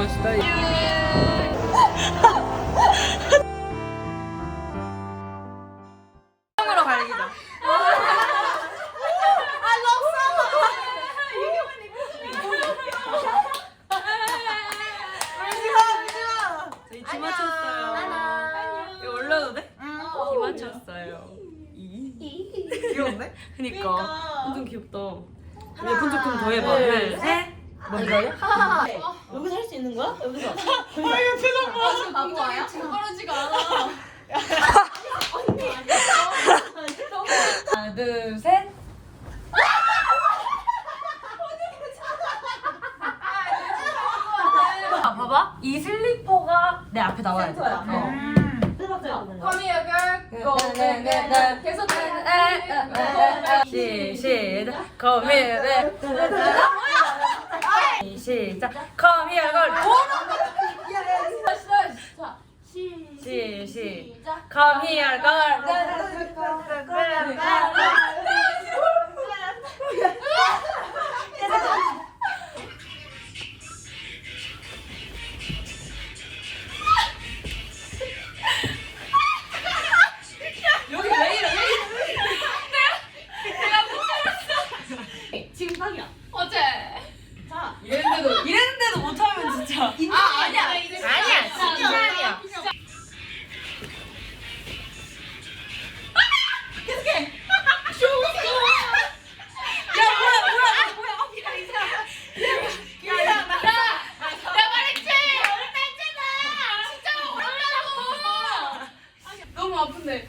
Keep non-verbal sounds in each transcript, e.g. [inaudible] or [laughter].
맛이다. 으로 갈기자. 저희 기 맞췄어요. 이거 올려도 돼? 기 맞췄어요. 귀여운데? 그니까 귀엽다. 예쁜 척좀더 해봐. 둘, 셋. 뭔가요? 여기서 할 수 있는 거야? 여기서. [laughs] 바보야? 떨어지가 않아. 하나, 둘, 셋. 아, 봐봐. 이 슬리퍼가 내 앞에 나와야 돼. 센터야. 어. Come here, girl. Go, go, go. 계속 시, 시작. Come here. 시작. Come here, girl. 자, 시, 시, 시. 시작. Come here, girl. 진짜. 아, 아니야. 아니야, 진짜. 어렵다고. 너무 아픈데.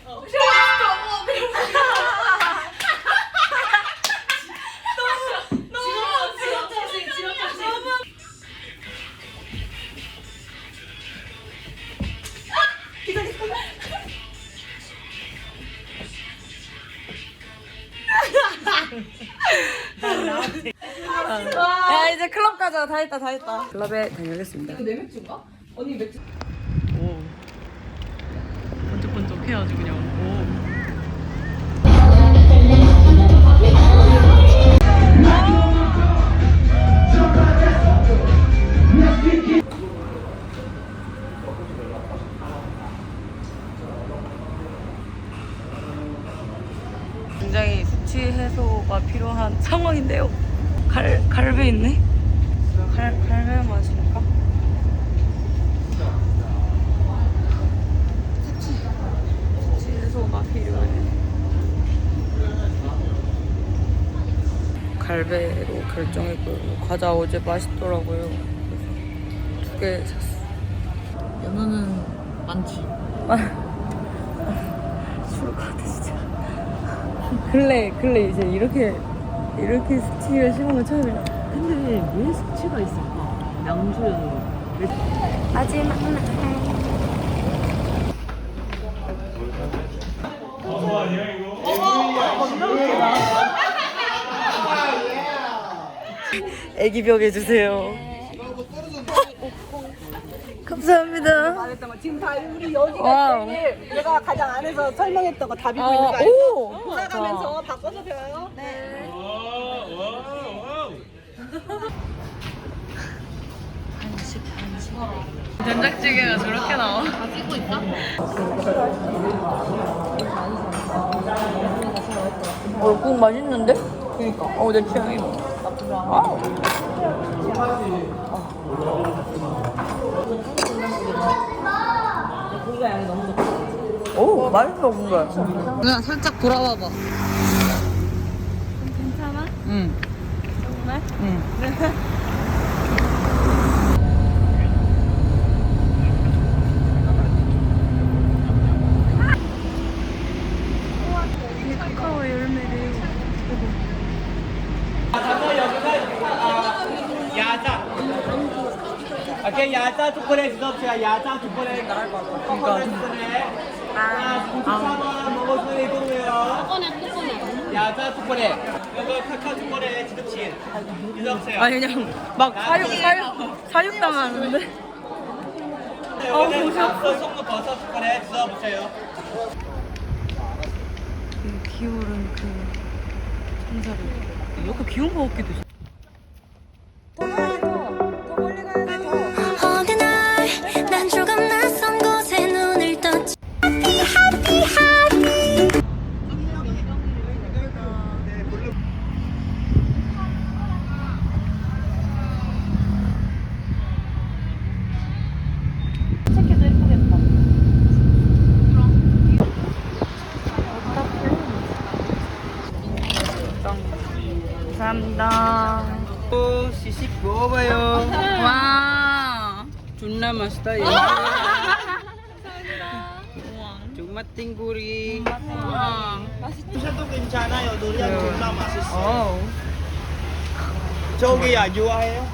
야 이제 클럽 가자. 다 했다, 다 했다. 클럽에 다녀오겠습니다. 내 맥주인가? 언니 맥주. 오. 번쩍번쩍해 아주 그냥. 갈배로 결정했고요. 과자 어제 맛있더라고요. 두개 샀어. 연어는 많지. [laughs] 술 같아 진짜. 근래 근래 이제 이렇게 이렇게 수치가 심한 건 처음이야. 근데 왜 숙취가 있을까? 양주는 마지막 날. 애기 벽 해주세요. [laughs] 감사합니다. 거 지금 다 우리 여기가 와우. 제일 내가 가장 안에서 설명했던 거 아, 있는 거 알죠? 오! 돌아가면서 바꿔서 배워요. 네. 된장찌개가 저렇게 나와? 다 찍고 있다? 어, 국 맛있는데? 그니까. 어, 내 취향이야. 아. 고기가 양이 너무 좋다. 오, 맛있어, 뭔가. 누나, 살짝 돌아와봐. 괜찮아? 응. 정말? 응. [laughs] 카카오 열매래요. 야자. 오케이 야자 초콜릿 주세요. 야자 초콜릿 같아. 초콜릿 초콜릿. 아, 94번 먹어주는 이동이에요. 꺼내, 또 꺼내. 야자 초콜릿. 이거 카카오 초콜릿 지급신. 주세요. 아니, 그냥 막 사육, 사육, 사육 당하는데? 이거는 앞서 속도 버섯 초콜릿 주워보세요. 그 기울은 그 천사를. 이렇게 귀여운 거 같기도 해. 오, 시식 먹어봐요. 와. 존나 맛있다, 얘. 정말 띵구리. 와. 부셔도 괜찮아요. 노리안 존나 맛있어. 어. 저기야, 좋아해요?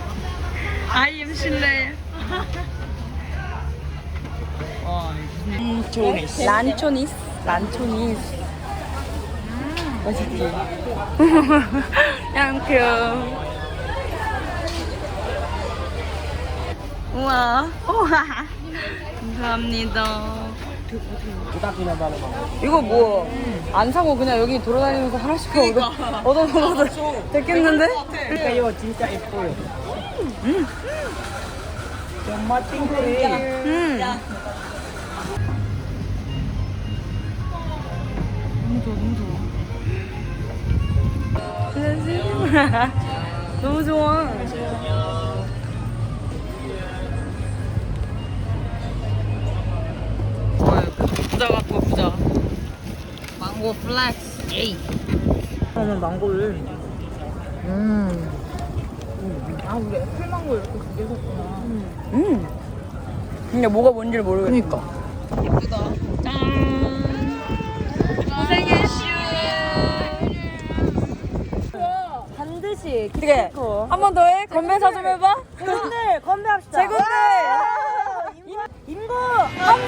아이엠 실내. 음, 조니스. 란초니스. 란초니스. 맛있지? [laughs] 양큼. 우와. 우와. 감사합니다. 이거 뭐 안 사고 그냥 여기 돌아다니면서 하나씩 얻어 얻어 먹어도 됐겠는데? 그러니까 이거 진짜 예뻐요. 정말 띵구리. 음. 너무 좋아. 너무 좋아. 부자 [laughs] 망고 플렉스. 에이. 저는 망고를 음. 아 우리 애플 망고 이렇게 두개 샀구나 음. 근데 뭐가 뭔지를 모르겠어. 그니까 예쁘다. 짠. 고생했슈. 반드시 그게 한번 더 해. 건배 사좀 해봐. 재군들 건배합시다. 재군들. 임구 But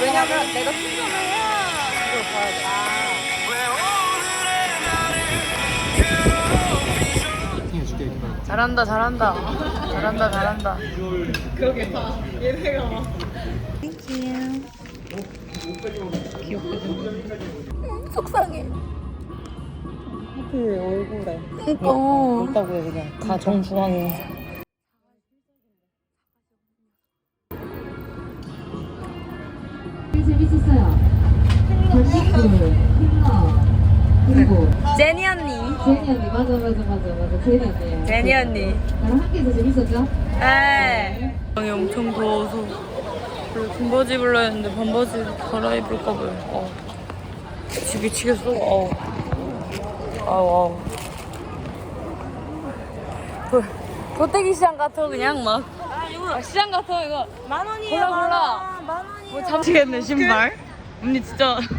왜냐면 내가 충전을 해야 그걸 봐야 돼. 잘한다, 잘한다. 잘한다, 잘한다. 하필 얼굴에. 그니까. 있다고 해 그냥. 가 정중앙에 언니, 맞아, 맞아, 맞아, 맞아, 제니 언니. 제니 언니. 나랑 함께해서 재밌었죠? 네. 방이 엄청 더워서 반바지 입으려 했는데 반바지 갈아입을까 봐요. 어. 지기치겠어. 어. 아우 아우. 보- 보태기 시장 같아 그냥 막. 아, 시장 같아 이거. 만 원이에요. 몰라 몰라. 만 원이에요. 뭐 잡치겠네 신발. 언니 진짜. [laughs]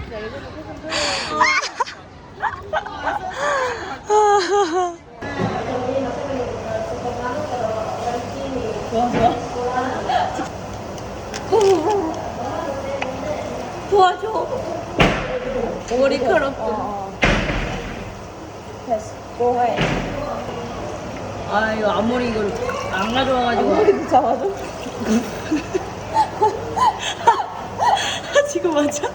도와줘. 머리카락 좀. 됐어. 뭐해? 아 이거 앞머리 이걸 안 가져와가지고. 앞머리도 잡아줘. [laughs] 지금 맞아?